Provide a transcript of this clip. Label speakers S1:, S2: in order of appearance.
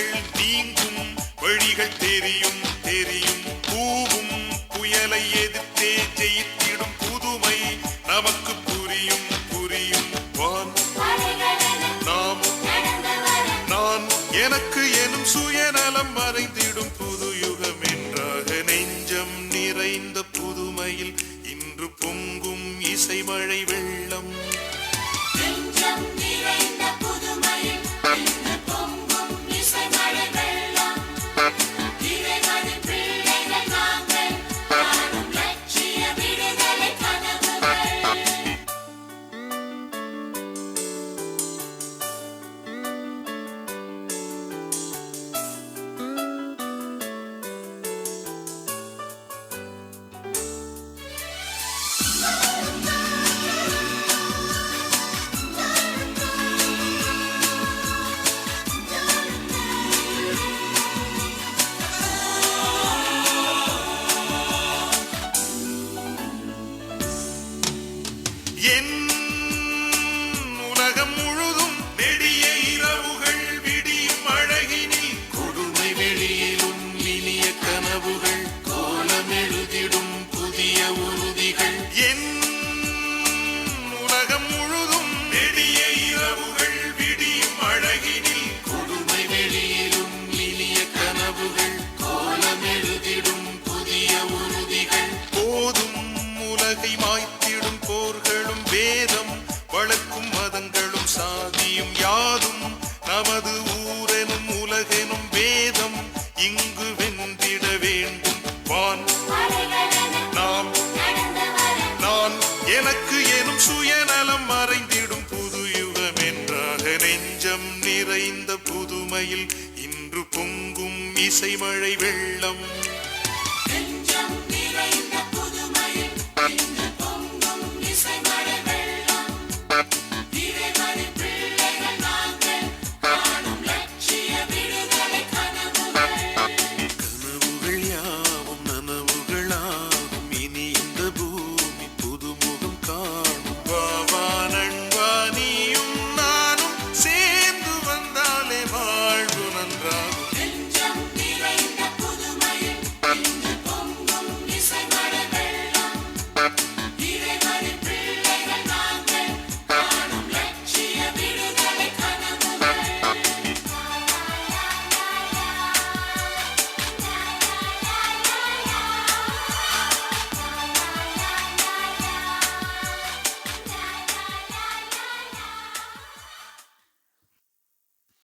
S1: நோய்கள்
S2: தீங்கும்
S1: வழிகள்
S2: தெரியும் தெரியும். பூவும் புயலை எதிர்த்தே ஜெயித்திடும் புதுமை நமக்கு புரியும் புரியும். நாம்.
S1: நான் எனக்கு எனும் சுயநலம் மறைந்திடும் புது யுகம் என்றாக நெஞ்சம் நிறைந்த புதுமையில் இன்று பொங்கும் இசைமழை வெள்ளம். வழக்கும் மதங்களும் சாதியும் யாதும் நமது ஊரெனும் உலகெனும் வேதம் இங்கு வென்றிட வேண்டும். வான்.
S2: நான்.
S1: நான். எனக்கு எனும் சுயநலம் மறைந்திடும் புது யுகம் என்றாக நெஞ்சம் நிறைந்த புதுமையில் இன்று பொங்கும் இசைமழை வெள்ளம்.